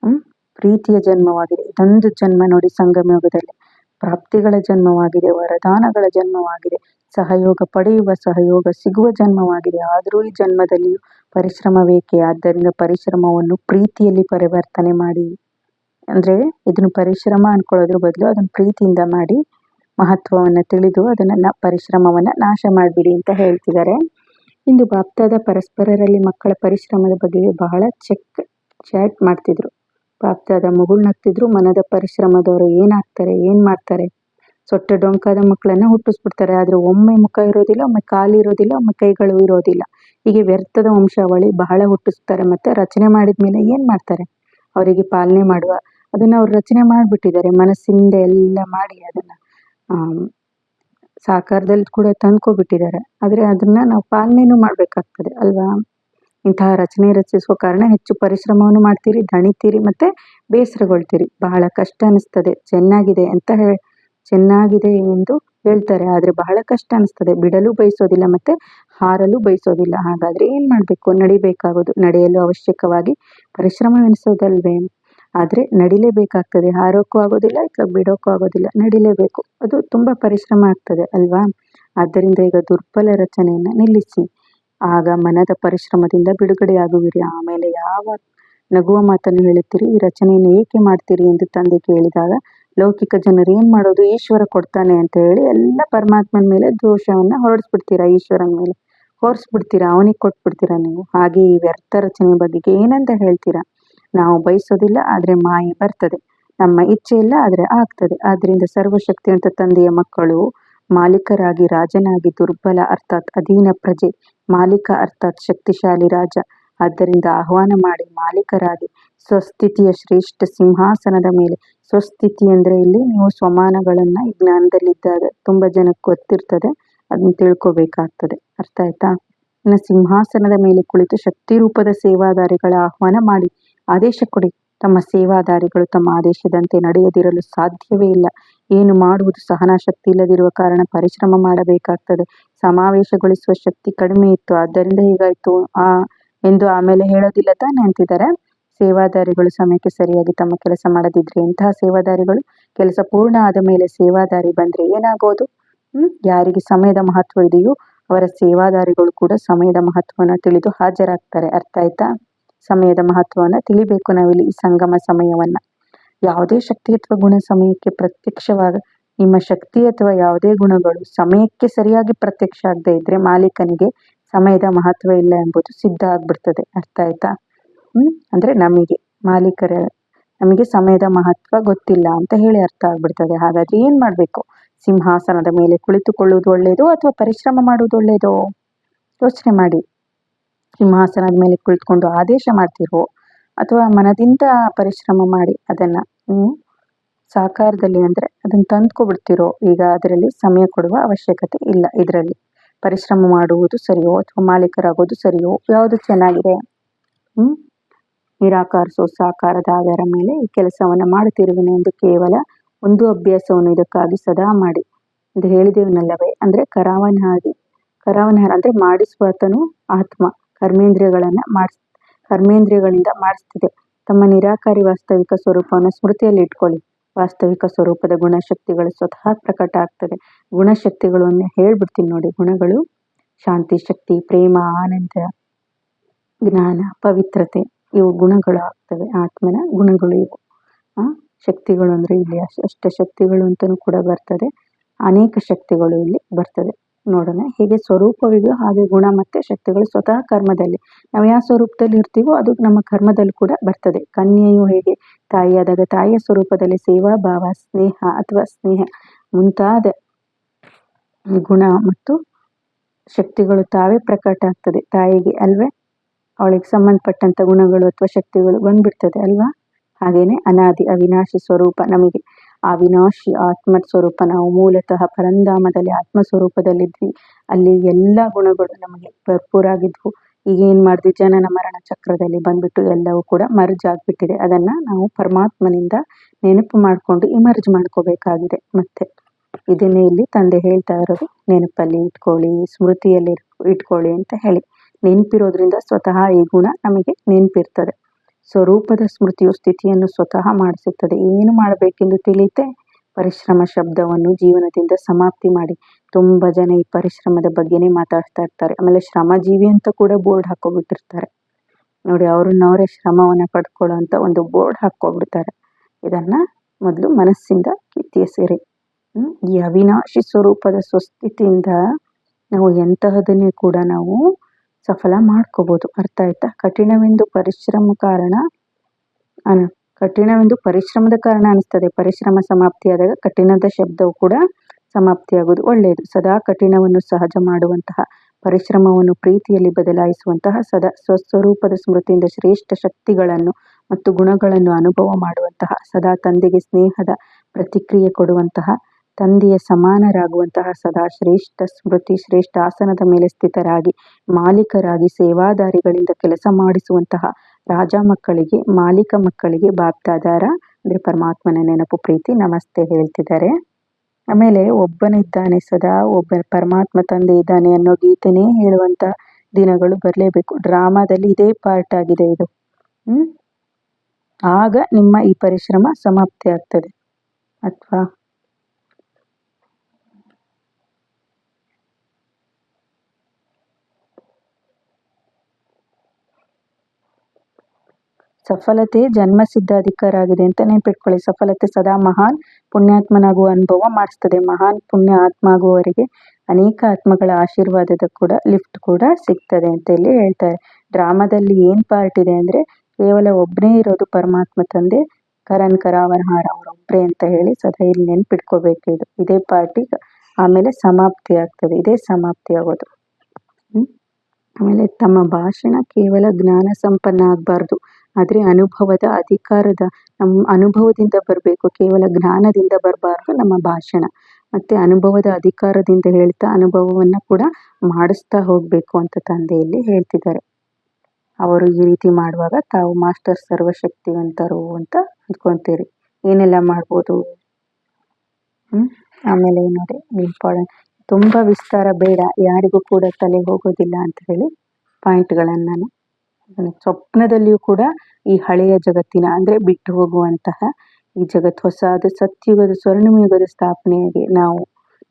ಹ್ಮ್? ಪ್ರೀತಿಯ ಜನ್ಮವಾಗಿದೆ. ಇದೊಂದು ಜನ್ಮ ನೋಡಿ ಸಂಗಮಯೋಗದಲ್ಲಿ. ಪ್ರಾಪ್ತಿಗಳ ಜನ್ಮವಾಗಿದೆ, ವರದಾನಗಳ ಜನ್ಮವಾಗಿದೆ, ಸಹಯೋಗ ಪಡೆಯುವ ಸಹಯೋಗ ಸಿಗುವ ಜನ್ಮವಾಗಿದೆ. ಆದರೂ ಈ ಜನ್ಮದಲ್ಲಿಯೂ ಪರಿಶ್ರಮ ಬೇಕೇ? ಆದ್ದರಿಂದ ಪರಿಶ್ರಮವನ್ನು ಪ್ರೀತಿಯಲ್ಲಿ ಪರಿವರ್ತನೆ ಮಾಡಿ. ಅಂದರೆ ಇದನ್ನು ಪರಿಶ್ರಮ ಅನ್ಕೊಳ್ಳೋದ್ರ ಬದಲು ಅದನ್ನು ಪ್ರೀತಿಯಿಂದ ಮಾಡಿ ಮಹತ್ವವನ್ನು ತಿಳಿದು ಅದನ್ನು ಪರಿಶ್ರಮವನ್ನು ನಾಶ ಮಾಡಿಬಿಡಿ ಅಂತ ಹೇಳ್ತಿದ್ದಾರೆ. ಇಂದು ಬಾಪ್ತಾದ ಪರಸ್ಪರರಲ್ಲಿ ಮಕ್ಕಳ ಪರಿಶ್ರಮದ ಬಗ್ಗೆ ಬಹಳ ಚೆಕ್ ಚಾಟ್ ಮಾಡ್ತಿದ್ರು. ಬಾಪ್ತಾದ ನಗ್ತಿದ್ರು, ಮನದ ಪರಿಶ್ರಮದವರು ಏನಾಗ್ತಾರೆ, ಏನು ಮಾಡ್ತಾರೆ? ಸೊಟ್ಟ ಡೊಂಕಾದ ಮಕ್ಕಳನ್ನ ಹುಟ್ಟಿಸ್ಬಿಡ್ತಾರೆ. ಆದರೆ ಒಮ್ಮೆ ಮುಖ ಇರೋದಿಲ್ಲ, ಒಮ್ಮೆ ಕಾಲು ಇರೋದಿಲ್ಲ, ಒಮ್ಮೆ ಕೈಗಳು ಇರೋದಿಲ್ಲ. ಹೀಗೆ ವ್ಯರ್ಥದ ವಂಶಾವಳಿ ಬಹಳ ಹುಟ್ಟಿಸ್ತಾರೆ ಮತ್ತೆ ರಚನೆ ಮಾಡಿದ ಮೇಲೆ ಏನು ಮಾಡ್ತಾರೆ? ಅವರಿಗೆ ಪಾಲನೆ ಮಾಡುವ, ಅದನ್ನು ಅವ್ರು ರಚನೆ ಮಾಡಿಬಿಟ್ಟಿದ್ದಾರೆ. ಮನಸ್ಸಿಂದ ಎಲ್ಲ ಮಾಡಿ ಅದನ್ನು ಸಾಕಾರದಲ್ಲಿ ಕೂಡ ತಂದ್ಕೊಬಿಟ್ಟಿದ್ದಾರೆ. ಆದರೆ ಅದನ್ನ ನಾವು ಪಾಲನೆನೂ ಮಾಡಬೇಕಾಗ್ತದೆ ಅಲ್ವಾ? ಇಂತಹ ರಚನೆ ರಚಿಸುವ ಕಾರಣ ಹೆಚ್ಚು ಪರಿಶ್ರಮವನ್ನು ಮಾಡ್ತೀರಿ, ದಣಿತೀರಿ ಮತ್ತೆ ಬೇಸರಗೊಳ್ತೀರಿ. ಬಹಳ ಕಷ್ಟ ಅನಿಸ್ತದೆ. ಚೆನ್ನಾಗಿದೆ ಅಂತ ಹೇಳಿ, ಚೆನ್ನಾಗಿದೆ ಎಂದು ಹೇಳ್ತಾರೆ. ಆದರೆ ಬಹಳ ಕಷ್ಟ ಅನಿಸ್ತದೆ. ಬಿಡಲು ಬಯಸೋದಿಲ್ಲ ಮತ್ತೆ ಹಾರಲು ಬಯಸೋದಿಲ್ಲ. ಹಾಗಾದ್ರೆ ಏನು ಮಾಡಬೇಕು? ನಡಿಬೇಕಾಗೋದು. ನಡೆಯಲು ಅವಶ್ಯಕವಾಗಿ ಪರಿಶ್ರಮವೆನಿಸೋದಲ್ವೇ? ಆದರೆ ನಡಿಲೇಬೇಕಾಗ್ತದೆ. ಹಾರೋಕ್ಕೂ ಆಗೋದಿಲ್ಲ ಅಥವಾ ಬಿಡೋಕ್ಕೂ ಆಗೋದಿಲ್ಲ. ನಡಿಲೇಬೇಕು. ಅದು ತುಂಬ ಪರಿಶ್ರಮ ಆಗ್ತದೆ ಅಲ್ವಾ? ಆದ್ದರಿಂದ ಈಗ ದುರ್ಬಲ ರಚನೆಯನ್ನು ನಿಲ್ಲಿಸಿ. ಆಗ ಮನದ ಪರಿಶ್ರಮದಿಂದ ಬಿಡುಗಡೆಯಾಗುವಿರಿ ಆಮೇಲೆ ಯಾವ ನಗುವ ಮಾತನ್ನು ಹೇಳುತ್ತೀರಿ? ಈ ರಚನೆಯನ್ನು ಏಕೆ ಮಾಡ್ತೀರಿ ಎಂದು ತಂದೆ ಕೇಳಿದಾಗ, ಲೌಕಿಕ ಜನರು ಏನು ಮಾಡೋದು? ಈಶ್ವರ ಕೊಡ್ತಾನೆ ಅಂತ ಹೇಳಿ ಎಲ್ಲ ಪರಮಾತ್ಮನ ಮೇಲೆ ದೋಷವನ್ನು ಹೊರಡಿಸ್ಬಿಡ್ತೀರಾ ಈಶ್ವರನ ಮೇಲೆ? ಹೊರಿಸ್ಬಿಡ್ತೀರಾ? ಅವನಿಗೆ ಕೊಟ್ಬಿಡ್ತೀರಾ ನೀವು? ಹಾಗೆ ಈ ವ್ಯರ್ಥ ರಚನೆ ಬಗ್ಗೆ ಏನಂತ ಹೇಳ್ತೀರಾ? ನಾವು ಬಯಸೋದಿಲ್ಲ ಆದರೆ ಮಾಯೆ ಬರ್ತದೆ. ನಮ್ಮ ಇಚ್ಛೆ ಇಲ್ಲ, ಆದರೆ ಆಗ್ತದೆ. ಆದ್ದರಿಂದ ಸರ್ವಶಕ್ತಿವಂತ ತಂದೆಯ ಮಕ್ಕಳು ಮಾಲೀಕರಾಗಿ ರಾಜನಾಗಿ ದುರ್ಬಲ ಅರ್ಥಾತ್ ಅಧೀನ ಪ್ರಜೆ, ಮಾಲೀಕ ಅರ್ಥಾತ್ ಶಕ್ತಿಶಾಲಿ ರಾಜ. ಆದ್ದರಿಂದ ಆಹ್ವಾನ ಮಾಡಿ ಮಾಲೀಕರಾಗಿ ಸ್ವಸ್ಥಿತಿಯ ಶ್ರೇಷ್ಠ ಸಿಂಹಾಸನದ ಮೇಲೆ. ಸ್ವಸ್ಥಿತಿ ಅಂದ್ರೆ ಇಲ್ಲಿ ನೀವು ಸ್ವಮಾನಗಳನ್ನ ಈ ಜ್ಞಾನದಲ್ಲಿದ್ದಾಗ ತುಂಬಾ ಜನಕ್ಕೆ ಗೊತ್ತಿರ್ತದೆ ಅದನ್ನ ತಿಳ್ಕೊಬೇಕಾಗ್ತದೆ. ಅರ್ಥ ಆಯ್ತಾ? ಇನ್ನು ಸಿಂಹಾಸನದ ಮೇಲೆ ಕುಳಿತು ಶಕ್ತಿ ರೂಪದ ಸೇವಾದಾರಿಗಳ ಆಹ್ವಾನ ಮಾಡಿ ಆದೇಶ ಕೊಡಿ. ತಮ್ಮ ಸೇವಾದಾರಿಗಳು ತಮ್ಮ ಆದೇಶದಂತೆ ನಡೆಯದಿರಲು ಸಾಧ್ಯವೇ ಇಲ್ಲ. ಏನು ಮಾಡುವುದು ಸಹನಾ ಶಕ್ತಿ ಇಲ್ಲದಿರುವ ಕಾರಣ ಪರಿಶ್ರಮ ಮಾಡಬೇಕಾಗ್ತದೆ. ಸಮಾವೇಶಗೊಳಿಸುವ ಶಕ್ತಿ ಕಡಿಮೆ ಇತ್ತು. ಆದ್ದರಿಂದ ಹೀಗಾಯ್ತು. ಆ, ಎಂದು ಆಮೇಲೆ ಹೇಳೋದಿಲ್ಲ ತಾನೆ ಅಂತಿದ್ದಾರೆ. ಸೇವಾದಾರಿಗಳು ಸಮಯಕ್ಕೆ ಸರಿಯಾಗಿ ತಮ್ಮ ಕೆಲಸ ಮಾಡದಿದ್ರೆ ಇಂತಹ ಸೇವಾದಾರಿಗಳು ಕೆಲಸ ಪೂರ್ಣ ಆದ ಮೇಲೆ ಸೇವಾದಾರಿ ಬಂದ್ರೆ ಏನಾಗೋದು? ಹ್ಮ್, ಯಾರಿಗೆ ಸಮಯದ ಮಹತ್ವ ಇದೆಯೋ ಅವರ ಸೇವಾದಾರಿಗಳು ಕೂಡ ಸಮಯದ ಮಹತ್ವವನ್ನು ತಿಳಿದು ಹಾಜರಾಗ್ತಾರೆ. ಅರ್ಥ ಆಯ್ತಾ? ಸಮಯದ ಮಹತ್ವವನ್ನ ತಿಳಿಬೇಕು ನಾವಿಲ್ಲಿ ಈ ಸಂಗಮ ಸಮಯವನ್ನ. ಯಾವುದೇ ಶಕ್ತಿ ಅಥವಾ ಗುಣ ಸಮಯಕ್ಕೆ ಪ್ರತ್ಯಕ್ಷವಾಗ, ನಿಮ್ಮ ಶಕ್ತಿ ಅಥವಾ ಯಾವುದೇ ಗುಣಗಳು ಸಮಯಕ್ಕೆ ಸರಿಯಾಗಿ ಪ್ರತ್ಯಕ್ಷ ಆಗದೆ ಇದ್ರೆ ಮಾಲೀಕನಿಗೆ ಸಮಯದ ಮಹತ್ವ ಇಲ್ಲ ಎಂಬುದು ಸಿದ್ಧ ಆಗ್ಬಿಡ್ತದೆ. ಅರ್ಥ ಆಯ್ತಾ? ಅಂದ್ರೆ ನಮಗೆ, ಮಾಲೀಕರ, ನಮಗೆ ಸಮಯದ ಮಹತ್ವ ಗೊತ್ತಿಲ್ಲ ಅಂತ ಹೇಳಿ ಅರ್ಥ ಆಗ್ಬಿಡ್ತದೆ. ಹಾಗಾದ್ರೆ ಏನ್ ಮಾಡ್ಬೇಕು? ಸಿಂಹಾಸನದ ಮೇಲೆ ಕುಳಿತುಕೊಳ್ಳುವುದು ಒಳ್ಳೆಯದೋ ಅಥವಾ ಪರಿಶ್ರಮ ಮಾಡುವುದು ಒಳ್ಳೇದೋ? ಯೋಚನೆ ಮಾಡಿ. ಸಿಂಹಾಸನದ ಮೇಲೆ ಕುಳಿತುಕೊಂಡು ಆದೇಶ ಮಾಡ್ತಿರೋ ಅಥವಾ ಮನದಿಂದ ಪರಿಶ್ರಮ ಮಾಡಿ ಅದನ್ನ ನೀವು ಸಾಕಾರದಲ್ಲಿ ಅಂದ್ರೆ ಅದನ್ನ ತಂದ್ಕೊಬಿಡ್ತಿರೋ, ಈಗ ಅದರಲ್ಲಿ ಸಮಯ ಕೊಡುವ ಅವಶ್ಯಕತೆ ಇಲ್ಲ ಇದರಲ್ಲಿ. ಪರಿಶ್ರಮ ಮಾಡುವುದು ಸರಿಯೋ ಅಥವಾ ಮಾಲೀಕರಾಗೋದು ಸರಿಯೋ, ಯಾವುದು ಚೆನ್ನಾಗಿದೆ? ಹ್ಞೂ ನಿರಾಕರಿಸೋ ಸಾಕಾರದ ಆಧಾರ ಮೇಲೆ ಈ ಕೆಲಸವನ್ನ ಮಾಡುತ್ತಿರುವೆನು ಎಂದು ಕೇವಲ ಒಂದು ಅಭ್ಯಾಸವನ್ನು ಇದಕ್ಕಾಗಿ ಸದಾ ಮಾಡಿ. ಎಂದು ಹೇಳಿದೇವನಲ್ಲವೇ, ಅಂದ್ರೆ ಕರಾವನಾಗಿ ಕರಾವನಹಾರ ಅಂದ್ರೆ ಮಾಡಿಸುವಾತನು ಆತ್ಮ. ಕರ್ಮೇಂದ್ರಿಯಗಳನ್ನ ಮಾಡಿಸ್, ಕರ್ಮೇಂದ್ರಿಯಗಳಿಂದ ಮಾಡಿಸ್ತಿದೆ. ತಮ್ಮ ನಿರಾಕಾರಿ ವಾಸ್ತವಿಕ ಸ್ವರೂಪವನ್ನು ಸ್ಮೃತಿಯಲ್ಲಿ ಇಟ್ಕೊಳ್ಳಿ. ವಾಸ್ತವಿಕ ಸ್ವರೂಪದ ಗುಣಶಕ್ತಿಗಳು ಸ್ವತಃ ಪ್ರಕಟ ಆಗ್ತದೆ. ಗುಣಶಕ್ತಿಗಳನ್ನು ಹೇಳ್ಬಿಡ್ತೀನಿ ನೋಡಿ, ಗುಣಗಳು ಶಾಂತಿ, ಶಕ್ತಿ, ಪ್ರೇಮ, ಆನಂದ, ಜ್ಞಾನ, ಪವಿತ್ರತೆ, ಇವು ಗುಣಗಳು ಆಗ್ತವೆ. ಆತ್ಮನ ಗುಣಗಳು ಇವು. ಶಕ್ತಿಗಳು ಅಂದರೆ ಇಲ್ಲಿ ಅಷ್ಟ ಶಕ್ತಿಗಳು ಅಂತಲೂ ಕೂಡ ಬರ್ತದೆ. ಅನೇಕ ಶಕ್ತಿಗಳು ಇಲ್ಲಿ ಬರ್ತದೆ. ನೋಡೋಣ. ಹೇಗೆ ಸ್ವರೂಪವಿದೆಯೋ ಹಾಗೆ ಗುಣ ಮತ್ತು ಶಕ್ತಿಗಳು ಸ್ವತಃ ಕರ್ಮದಲ್ಲಿ. ನಾವು ಯಾವ ಸ್ವರೂಪದಲ್ಲಿ ಇರ್ತೀವೋ ಅದು ನಮ್ಮ ಕರ್ಮದಲ್ಲಿ ಕೂಡ ಬರ್ತದೆ. ಕನ್ಯೆಯು ಹೇಗೆ? ತಾಯಿಯಾದಾಗ ತಾಯಿಯ ಸ್ವರೂಪದಲ್ಲಿ ಸೇವಾ, ಭಾವ, ಸ್ನೇಹ ಅಥವಾ ಸ್ನೇಹ ಮುಂತಾದ ಗುಣ ಮತ್ತು ಶಕ್ತಿಗಳು ತಾವೇ ಪ್ರಕಟ ಆಗ್ತದೆ. ತಾಯಿಗೆ ಅಲ್ವೇ? ಅವಳಿಗೆ ಸಂಬಂಧಪಟ್ಟಂತ ಗುಣಗಳು ಅಥವಾ ಶಕ್ತಿಗಳು ಬಂದ್ಬಿಡ್ತದೆ ಅಲ್ವಾ? ಹಾಗೇನೆ ಅನಾದಿ, ಅವಿನಾಶಿ ಸ್ವರೂಪ ನಮಗೆ ಅವಿನಾಶಿ ಆತ್ಮ ಸ್ವರೂಪ ನಾವು ಮೂಲತಃ ಪರಂಧಾಮದಲ್ಲಿ ಆತ್ಮ ಸ್ವರೂಪದಲ್ಲಿದ್ವಿ ಅಲ್ಲಿ ಎಲ್ಲ ಗುಣಗಳು ನಮಗೆ ಭರ್ಪೂರಾಗಿದ್ವು. ಈಗ ಏನು ಮಾಡಿದ್ವಿ? ಜನನ ಮರಣ ಚಕ್ರದಲ್ಲಿ ಬಂದ್ಬಿಟ್ಟು ಎಲ್ಲವೂ ಕೂಡ ಮರ್ಜ್ ಆಗಿಬಿಟ್ಟಿದೆ. ಅದನ್ನು ನಾವು ಪರಮಾತ್ಮನಿಂದ ನೆನಪು ಮಾಡಿಕೊಂಡು ಇಮರ್ಜ್ ಮಾಡ್ಕೋಬೇಕಾಗಿದೆ. ಮತ್ತೆ ಇದನ್ನೇ ಇಲ್ಲಿ ತಂದೆ ಹೇಳ್ತಾ ಇರೋದು. ನೆನಪಲ್ಲಿ ಇಟ್ಕೊಳ್ಳಿ, ಸ್ಮೃತಿಯಲ್ಲಿ ಇಟ್ಕೊಳ್ಳಿ ಅಂತ ಹೇಳಿ. ನೆನಪಿರೋದ್ರಿಂದ ಸ್ವತಃ ಈ ಗುಣ ನಮಗೆ ನೆನಪಿರ್ತದೆ. ಸ್ವರೂಪದ ಸ್ಮೃತಿಯು ಸ್ಥಿತಿಯನ್ನು ಸ್ವತಃ ಮಾಡಿಸುತ್ತದೆ. ಏನು ಮಾಡಬೇಕೆಂದು ತಿಳಿಯುತ್ತೆ ಪರಿಶ್ರಮ ಶಬ್ದವನ್ನು ಜೀವನದಿಂದ ಸಮಾಪ್ತಿ ಮಾಡಿ ತುಂಬ ಜನ ಈ ಪರಿಶ್ರಮದ ಬಗ್ಗೆನೇ ಮಾತಾಡ್ತಾ ಇರ್ತಾರೆ. ಆಮೇಲೆ ಶ್ರಮಜೀವಿ ಅಂತ ಕೂಡ ಬೋರ್ಡ್ ಹಾಕೋಬಿಟ್ಟಿರ್ತಾರೆ ನೋಡಿ, ಅವ್ರನ್ನವರೇ ಶ್ರಮವನ್ನು ಪಡ್ಕೊಳ್ಳೋ ಅಂತ ಒಂದು ಬೋರ್ಡ್ ಹಾಕ್ಕೊಬಿಡ್ತಾರೆ. ಇದನ್ನ ಮೊದಲು ಮನಸ್ಸಿಂದ ಕಿತ್ತೆಸೆರಿ ಈ ಅವಿನಾಶಿ ಸ್ವರೂಪದ ಸ್ವಸ್ಥಿತಿಯಿಂದ ನಾವು ಎಂತಹದನ್ನೇ ಕೂಡ ನಾವು ಸಫಲ ಮಾಡ್ಕೋಬೋದು. ಅರ್ಥ ಆಯ್ತಾ? ಕಠಿಣವೆಂದು ಪರಿಶ್ರಮ ಕಾರಣ ಅನ್, ಕಠಿಣವೆಂದು ಪರಿಶ್ರಮದ ಕಾರಣ ಅನಿಸ್ತದೆ. ಪರಿಶ್ರಮ ಸಮಾಪ್ತಿಯಾದಾಗ ಕಠಿಣದ ಶಬ್ದವು ಕೂಡ ಸಮಾಪ್ತಿಯಾಗುವುದು ಒಳ್ಳೆಯದು. ಸದಾ ಕಠಿಣವನ್ನು ಸಹಜ ಮಾಡುವಂತಹ, ಪರಿಶ್ರಮವನ್ನು ಪ್ರೀತಿಯಲ್ಲಿ ಬದಲಾಯಿಸುವಂತಹ, ಸದಾ ಸ್ವಸ್ವರೂಪದ ಸ್ಮೃತಿಯಿಂದ ಶ್ರೇಷ್ಠ ಶಕ್ತಿಗಳನ್ನು ಮತ್ತು ಗುಣಗಳನ್ನು ಅನುಭವ ಮಾಡುವಂತಹ, ಸದಾ ತಂದೆಗೆ ಸ್ನೇಹದ ಪ್ರತಿಕ್ರಿಯೆ ಕೊಡುವಂತಹ ತಂದೆಯ ಸಮಾನರಾಗುವಂತಹ ಸದಾ ಶ್ರೇಷ್ಠ ಸ್ಮೃತಿ ಶ್ರೇಷ್ಠ ಆಸನದ ಮೇಲೆ ಸ್ಥಿತರಾಗಿ ಮಾಲೀಕರಾಗಿ ಸೇವಾದಾರಿಗಳಿಂದ ಕೆಲಸ ಮಾಡಿಸುವಂತಹ ರಾಜ ಮಕ್ಕಳಿಗೆ, ಮಾಲೀಕ ಮಕ್ಕಳಿಗೆ ಬಾಪ್ತಾದಾರ. ಅಂದರೆ ಪರಮಾತ್ಮನ ನೆನಪು, ಪ್ರೀತಿ, ನಮಸ್ತೆ ಹೇಳ್ತಿದ್ದಾರೆ. ಆಮೇಲೆ ಒಬ್ಬನಿದ್ದಾನೆ ಸದಾ, ಒಬ್ಬ ಪರಮಾತ್ಮ ತಂದೆ ಇದ್ದಾನೆ ಅನ್ನೋ ಗೀತೆನೇ ಹೇಳುವಂತ ದಿನಗಳು ಬರಲೇಬೇಕು. ಡ್ರಾಮಾದಲ್ಲಿ ಇದೇ ಪಾರ್ಟ್ ಆಗಿದೆ ಇದು. ಆಗ ನಿಮ್ಮ ಈ ಪರಿಶ್ರಮ ಸಮಾಪ್ತಿ ಆಗ್ತದೆ ಅಥವಾ ಸಫಲತೆ ಜನ್ಮಸಿದ್ಧ ಅಧಿಕಾರ ಆಗಿದೆ ಅಂತ ನೆನ್ಪಿಟ್ಕೊಳ್ಳಿ. ಸಫಲತೆ ಸದಾ ಮಹಾನ್ ಪುಣ್ಯಾತ್ಮನಾಗುವ ಅನುಭವ ಮಾಡಿಸ್ತದೆ. ಮಹಾನ್ ಪುಣ್ಯ ಆತ್ಮ ಆಗುವವರಿಗೆ ಅನೇಕ ಆತ್ಮಗಳ ಆಶೀರ್ವಾದದ ಕೂಡ, ಲಿಫ್ಟ್ ಕೂಡ ಸಿಗ್ತದೆ ಅಂತ ಇಲ್ಲಿ ಹೇಳ್ತಾರೆ. ಡ್ರಾಮಾದಲ್ಲಿ ಏನ್ ಪಾರ್ಟ್ ಇದೆ ಅಂದ್ರೆ, ಕೇವಲ ಒಬ್ಬನೇ ಇರೋದು ಪರಮಾತ್ಮ ತಂದೆ ಕರನ್ ಕರಾವರಹಾರ ಅವರೊಬ್ಬರೇ ಅಂತ ಹೇಳಿ ಸದಾ ಇಲ್ಲಿ ನೆನ್ಪಿಟ್ಕೋಬೇಕು ಇದು. ಇದೇ ಪಾರ್ಟಿ ಆಮೇಲೆ ಸಮಾಪ್ತಿ ಆಗ್ತದೆ. ಇದೇ ಸಮಾಪ್ತಿ ಆಗೋದು. ಆಮೇಲೆ ತಮ್ಮ ಭಾಷಣ ಕೇವಲ ಜ್ಞಾನ ಸಂಪನ್ನ ಆಗಬಾರ್ದು. ಆದರೆ ಅನುಭವದ ಅಧಿಕಾರದ ನಮ್ಮ ಅನುಭವದಿಂದ ಬರಬೇಕು, ಕೇವಲ ಜ್ಞಾನದಿಂದ ಬರಬಾರ್ದು ನಮ್ಮ ಭಾಷಣ. ಮತ್ತು ಅನುಭವದ ಅಧಿಕಾರದಿಂದ ಹೇಳ್ತಾ ಅನುಭವವನ್ನು ಕೂಡ ಮಾಡಿಸ್ತಾ ಹೋಗಬೇಕು ಅಂತ ತಂದೆಯಲ್ಲಿ ಹೇಳ್ತಿದ್ದಾರೆ. ಅವರು ಈ ರೀತಿ ಮಾಡುವಾಗ ತಾವು ಮಾಸ್ಟರ್ ಸರ್ವಶಕ್ತಿವಂತರು ಅಂತ ಅಂದ್ಕೊತೀರಿ. ಏನೆಲ್ಲ ಮಾಡ್ಬೋದು? ಆಮೇಲೆ ನೋಡಿ ಇಂಪಾರ್ಟೆಂಟ್ ತುಂಬ ವಿಸ್ತಾರ ಬೇಡ, ಯಾರಿಗೂ ಕೂಡ ತಲೆ ಹೋಗೋದಿಲ್ಲ ಅಂತ ಹೇಳಿ ಪಾಯಿಂಟ್ಗಳನ್ನು ನಾನು ಸ್ವಪ್ನದಲ್ಲಿಯೂ ಕೂಡ ಈ ಹಳೆಯ ಜಗತ್ತಿನ ಅಂದರೆ ಬಿಟ್ಟು ಹೋಗುವಂತಹ ಈ ಜಗತ್ತು ಹೊಸದು ಸತ್ಯುಗದ ಸ್ವರ್ಣಯುಗದ ಸ್ಥಾಪನೆಗೆ ನಾವು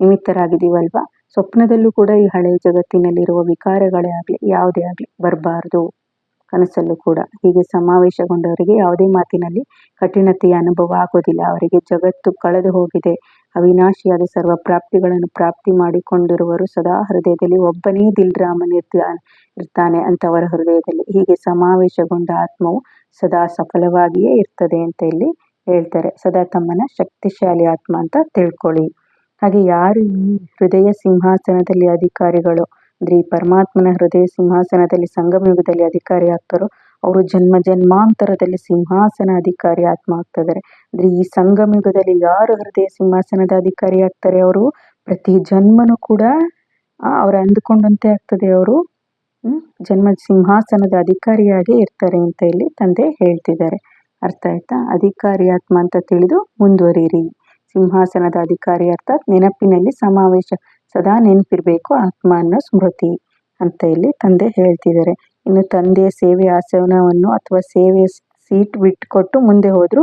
ನಿಮಿತ್ತರಾಗಿದ್ದೀವಲ್ವಾ? ಸ್ವಪ್ನದಲ್ಲೂ ಕೂಡ ಈ ಹಳೆಯ ಜಗತ್ತಿನಲ್ಲಿರುವ ವಿಕಾರಗಳೇ ಆಗಲಿ, ಯಾವುದೇ ಆಗಲಿ, ಬರಬಾರ್ದು. ಕನಸಲ್ಲೂ ಕೂಡ. ಹೀಗೆ ಸಮಾವೇಶಗೊಂಡವರಿಗೆ ಯಾವುದೇ ಮಾತಿನಲ್ಲಿ ಕಠಿಣತೆಯ ಅನುಭವ ಆಗೋದಿಲ್ಲ. ಅವರಿಗೆ ಜಗತ್ತು ಕಳೆದು ಹೋಗಿದೆ. ಅವಿನಾಶಿಯಾದ ಸರ್ವ ಪ್ರಾಪ್ತಿಗಳನ್ನು ಪ್ರಾಪ್ತಿ ಮಾಡಿಕೊಂಡಿರುವರು ಸದಾ ಹೃದಯದಲ್ಲಿ ಒಬ್ಬನೇ ದಿಲ್ರಾಮನ್ ಇರ್ತಾನೆ ಅಂತವರ ಹೃದಯದಲ್ಲಿ. ಹೀಗೆ ಸಮಾವೇಶಗೊಂಡ ಆತ್ಮವು ಸದಾ ಸಫಲವಾಗಿಯೇ ಇರ್ತದೆ ಅಂತ ಇಲ್ಲಿ ಹೇಳ್ತಾರೆ. ಸದಾ ತಮ್ಮನ ಶಕ್ತಿಶಾಲಿ ಆತ್ಮ ಅಂತ ತಿಳ್ಕೊಳ್ಳಿ. ಹಾಗೆ ಯಾರು ಈ ಹೃದಯ ಸಿಂಹಾಸನದಲ್ಲಿ ಅಧಿಕಾರಿಗಳು ಅಂದ್ರೆ ಈ ಪರಮಾತ್ಮನ ಹೃದಯ ಸಿಂಹಾಸನದಲ್ಲಿ, ಸಂಗಮ ಯುಗದಲ್ಲಿ ಅಧಿಕಾರಿ ಆಗ್ತಾರೋ, ಅವರು ಜನ್ಮ ಜನ್ಮಾಂತರದಲ್ಲಿ ಸಿಂಹಾಸನ ಅಧಿಕಾರಿ ಆತ್ಮ ಆಗ್ತಿದ್ದಾರೆ ಅಂದ್ರೆ ಈ ಸಂಗಮ ಯುಗದಲ್ಲಿ ಯಾರು ಹೃದಯ ಸಿಂಹಾಸನದ ಅಧಿಕಾರಿ ಆಗ್ತಾರೆ ಅವರು? ಪ್ರತಿ ಜನ್ಮನೂ ಕೂಡ ಅವ್ರು ಅಂದುಕೊಂಡಂತೆ ಆಗ್ತದೆ ಅವರು. ಜನ್ಮ ಸಿಂಹಾಸನದ ಅಧಿಕಾರಿಯಾಗಿ ಇರ್ತಾರೆ ಅಂತ ಇಲ್ಲಿ ತಂದೆ ಹೇಳ್ತಿದ್ದಾರೆ. ಅರ್ಥ ಆಯ್ತಾ? ಅಧಿಕಾರಿ ಆತ್ಮ ಅಂತ ತಿಳಿದು ಮುಂದುವರಿಯಿರಿ. ಸಿಂಹಾಸನದ ಅಧಿಕಾರಿ ಅರ್ಥಾತ್ ನೆನಪಿನಲ್ಲಿ ಸಮಾವೇಶ. ಸದಾ ನೆನಪಿರ್ಬೇಕು ಆತ್ಮ ಅನ್ನೋ ಸ್ಮೃತಿ ಅಂತ ಇಲ್ಲಿ ತಂದೆ ಹೇಳ್ತಿದ್ದಾರೆ. ಇನ್ನು ತಂದೆಯ ಸೇವೆ ಆಸನವನ್ನು ಅಥವಾ ಸೇವೆ ಸೀಟ್ ಬಿಟ್ಟುಕೊಟ್ಟು ಮುಂದೆ ಹೋದ್ರು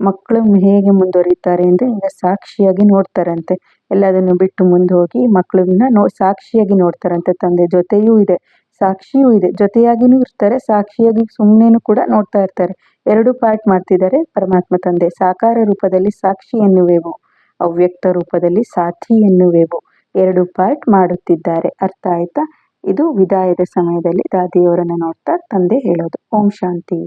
ಮಕ್ಕಳು ಹೇಗೆ ಮುಂದುವರಿತಾರೆ ಅಂದರೆ ಈಗ ಸಾಕ್ಷಿಯಾಗಿ ನೋಡ್ತಾರಂತೆ. ಎಲ್ಲದನ್ನು ಬಿಟ್ಟು ಮುಂದೆ ಹೋಗಿ ಮಕ್ಕಳನ್ನ ನೋ ಸಾಕ್ಷಿಯಾಗಿ ನೋಡ್ತಾರಂತೆ ತಂದೆ. ಜೊತೆಯೂ ಇದೆ, ಸಾಕ್ಷಿಯೂ ಇದೆ. ಜೊತೆಯಾಗಿನೂ ಇರ್ತಾರೆ, ಸಾಕ್ಷಿಯಾಗಿ ಸುಮ್ಮನೆನೂ ಕೂಡ ನೋಡ್ತಾ ಇರ್ತಾರೆ. ಎರಡು ಪಾರ್ಟ್ ಮಾಡ್ತಿದ್ದಾರೆ ಪರಮಾತ್ಮ ತಂದೆ. ಸಾಕಾರ ರೂಪದಲ್ಲಿ ಸಾಕ್ಷಿ ಎನ್ನುವೆವು ಅವ್ಯಕ್ತ ರೂಪದಲ್ಲಿ ಸಾಥಿ ಎನ್ನುವೆವು ಎರಡು ಪಾರ್ಟ್ ಮಾಡುತ್ತಿದ್ದಾರೆ. ಅರ್ಥ ಆಯ್ತಾ? ಇದು ವಿದಾಯದ ಸಮಯದಲ್ಲಿ ದಾದಿಯವರನ್ನು ನೋಡ್ತಾ ತಂದೆ ಹೇಳೋದು. ಓಂ ಶಾಂತಿ.